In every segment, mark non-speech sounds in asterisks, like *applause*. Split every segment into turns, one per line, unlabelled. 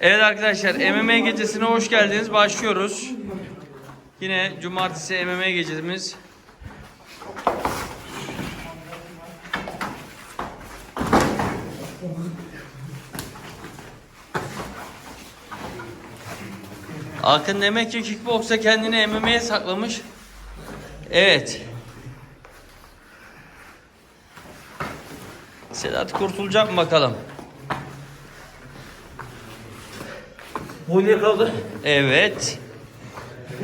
Evet arkadaşlar MMA gecesine hoş geldiniz. Başlıyoruz. Yine cumartesi MMA gecemiz. Akın demek ki kickboksa kendini MMA'ye saklamış. Evet. Sedat kurtulacak mı bakalım?
Boynuya kaldı.
Evet.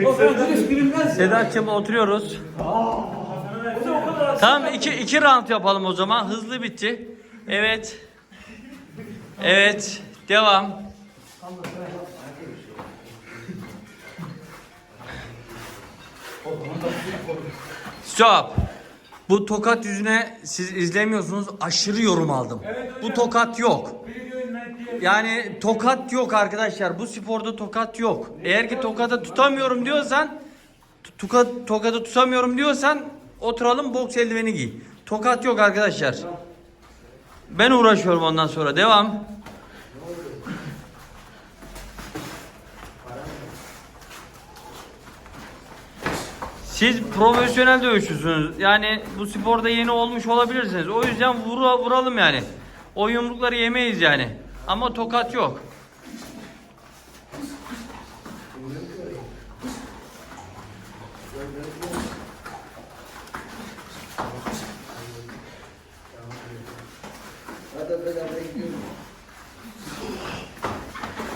O kadar hiç bilinmez.
Sedat'cığım oturuyoruz.
O kadar.
Tamam iki, iki round yapalım o zaman. Hızlı bitti. Evet. Evet. Devam. Stop. Bu tokat yüzüne siz izlemiyorsunuz. Aşırı yorum aldım. Bu tokat yok. Yani tokat yok arkadaşlar. Bu sporda tokat yok. Eğer ki tokada tutamıyorum diyorsan tuka, tokada tutamıyorum diyorsan oturalım boks eldiveni giy. Tokat yok arkadaşlar. Ben uğraşıyorum ondan sonra. Devam. Siz profesyonel dövüşçüsünüz. Yani bu sporda yeni olmuş olabilirsiniz. O yüzden vura, vuralım yani. O yumrukları yemeyiz yani. Ama tokat yok.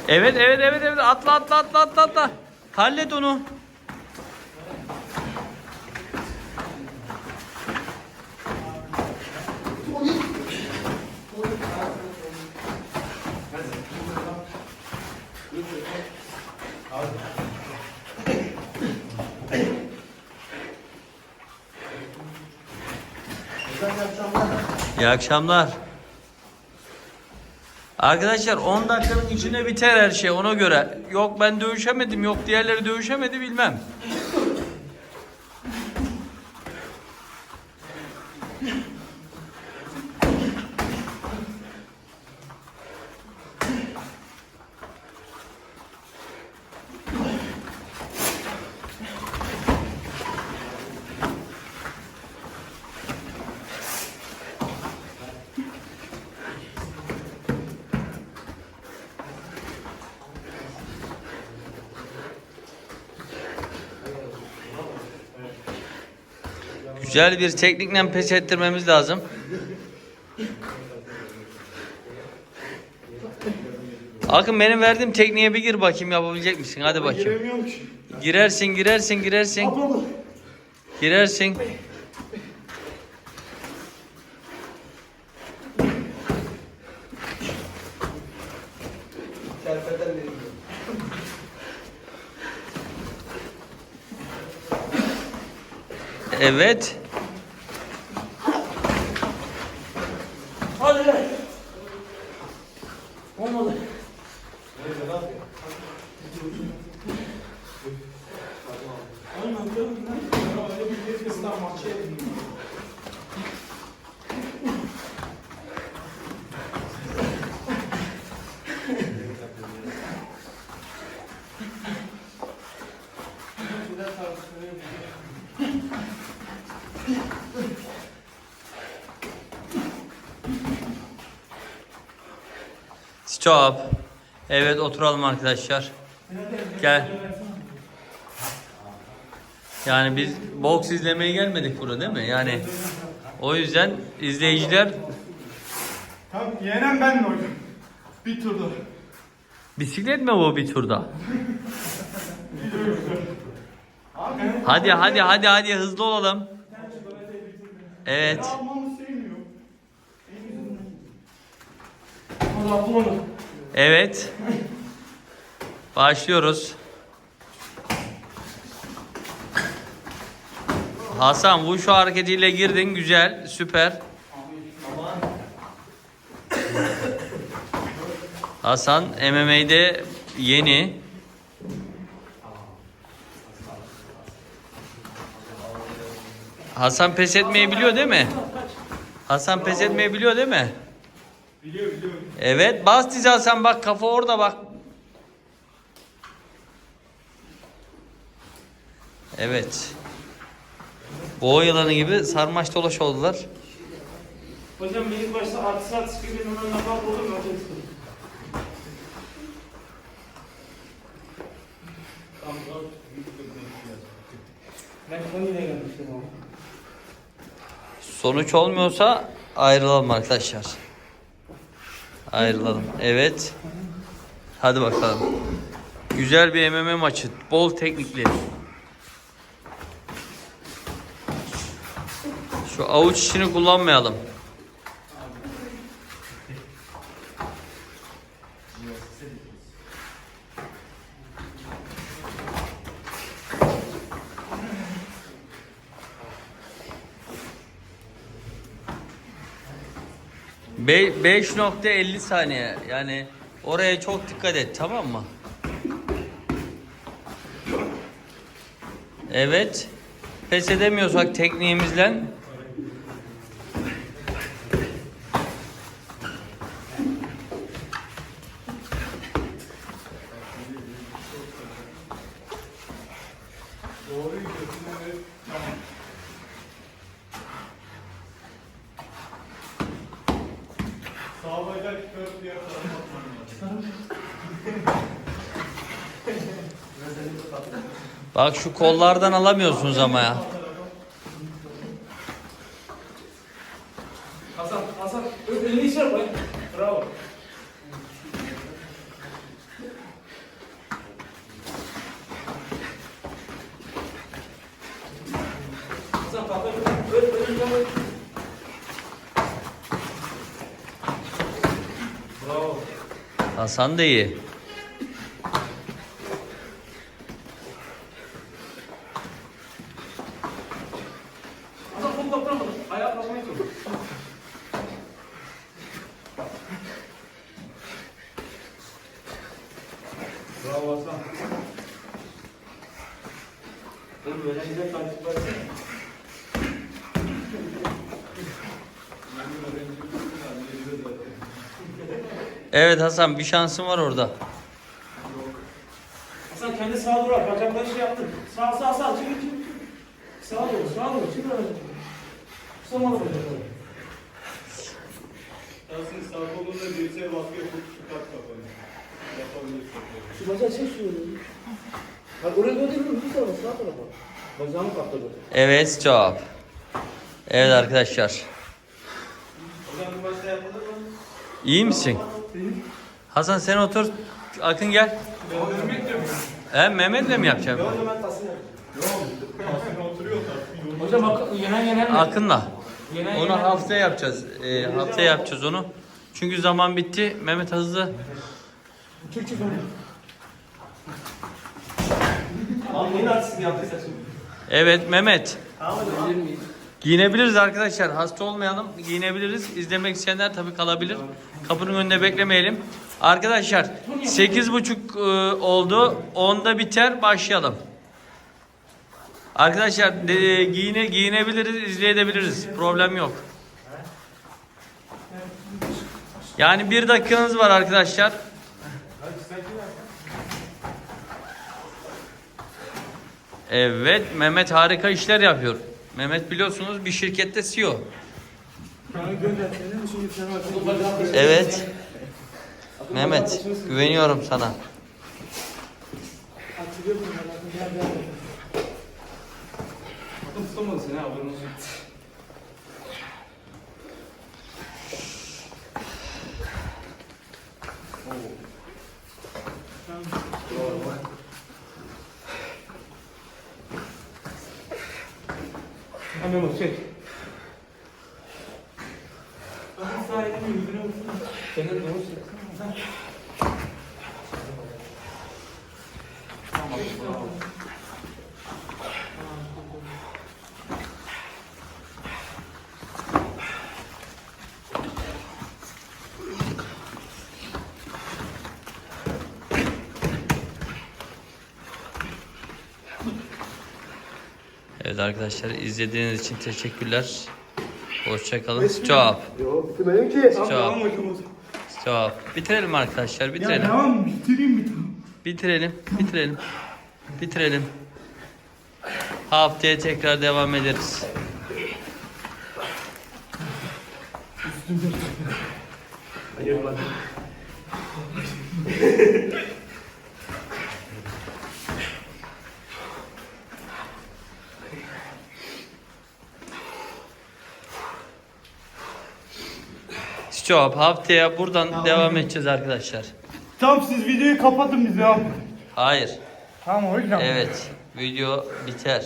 Evet evet evet evet atla atla atla atla atla. Hallet onu. İyi akşamlar. Arkadaşlar 10 dakikanın içinde biter her şey ona göre. Yok ben dövüşemedim, yok diğerleri dövüşemedi bilmem. Güzel bir teknikle pes ettirmemiz lazım. Akın benim verdiğim tekniğe bir gir bakayım yapabilecek misin? Hadi bakayım.
Giremiyorum ki.
Girersin, girersin, girersin. Girersin. Evet. Stop. Evet oturalım arkadaşlar. Gel. Yani biz boks izlemeye gelmedik burada değil mi? Yani o yüzden izleyiciler
Tamam yeğenem ben de hocam. Bir turda.
bisiklet mi bu bir turda? Hadi hadi hadi hadi hızlı olalım. Evet.
Almamı
Hadi ablamı.
Evet. Başlıyoruz. Hasan bu şu hareketiyle girdin güzel süper. Hasan MMA'de yeni. Hasan pes etmeyi biliyor değil mi? Hasan pes etmeyi biliyor değil mi? Evet bas Tizal sen bak kafa orada bak. Evet. Boğa yılanı gibi sarmaş dolaş oldular.
Hocam benim başta artı saat sıkıntı ona nafak olur mu?
Sonuç olmuyorsa ayrılalım arkadaşlar. Ayrılalım. Evet. Hadi bakalım. Güzel bir MMA maçı. Bol teknikli. Şu avuç işini kullanmayalım. Be- 5.50 saniye. Yani oraya çok dikkat et tamam mı? Evet. Pes edemiyorsak tekniğimizle
Doğru gidiyorsun evet. Tamam. Sağ bacak çıkarıp diğer tarafa atman lazım.
Bak şu kollardan alamıyorsunuz ama ya.
Hasan, Hasan, elini içeri koy. Bravo. Hasan kalk, ö- ö- önünü koy. Bravo.
Hasan da iyi.
Oğlum takip.
Evet Hasan bir şansın var orada.
Hasan kendi sağa doğru at. Bacakları şey yaptın. Sağ sağ sağ. Çevir. çevir. Sağa doğru sağa doğru. Çevir bacakları. Tutamadı bacakları.
Yasin sağ kolunda dirseğe baskı yapıp çıkart kafanı. Yapabilirsin.
Şu bacağı çek şunu. Bak oraya doğru değil mi? Bu tarafa sağ tarafa. Bacağımı kaptırdı.
Evet cevap. Evet arkadaşlar.
Hocam bir başta yapılır mı?
İyi misin? Hasan sen otur. Akın gel. He Mehmet'le mi yapacağım?
Hocam ben tasını. Hocam bak yenen yenen mi?
Akın'la.
Yenen
Onu haftaya yapacağız. Ee, haftaya yapacağız onu. Çünkü zaman bitti. Mehmet hızlı.
Çık çık onu. Abi yeni artist yaptıysa şimdi.
Evet Mehmet. Giyinebiliriz arkadaşlar. Hasta olmayalım. Giyinebiliriz. İzlemek isteyenler tabii kalabilir. Kapının önünde beklemeyelim. Arkadaşlar 8.30 e, oldu. 10'da biter. Başlayalım. Arkadaşlar de, giyine, giyinebiliriz, izleyebiliriz. Problem yok. Yani bir dakikanız var arkadaşlar. Evet, Mehmet harika işler yapıyor. Mehmet biliyorsunuz bir şirkette CEO. Evet. Mehmet, güveniyorum sana.
Bakın tutamadı seni haberin Hemen bak çek. Sağ elini yüzüne vursun. Kendine doğru çek. Tamam, bravo.
Evet arkadaşlar izlediğiniz için teşekkürler. Hoşçakalın. Cevap.
Yok bitmedim ki.
Cevap. Cevap. Bitirelim arkadaşlar.
Ya
Bitirelim.
devam bitireyim mi?
Bitirelim. Bitirelim. Bitirelim. Haftaya tekrar devam ederiz. *laughs* Stop. Haftaya buradan devam edeceğiz arkadaşlar.
Tamam siz videoyu kapatın biz devam.
Hayır.
Tamam hocam.
Evet. Video biter.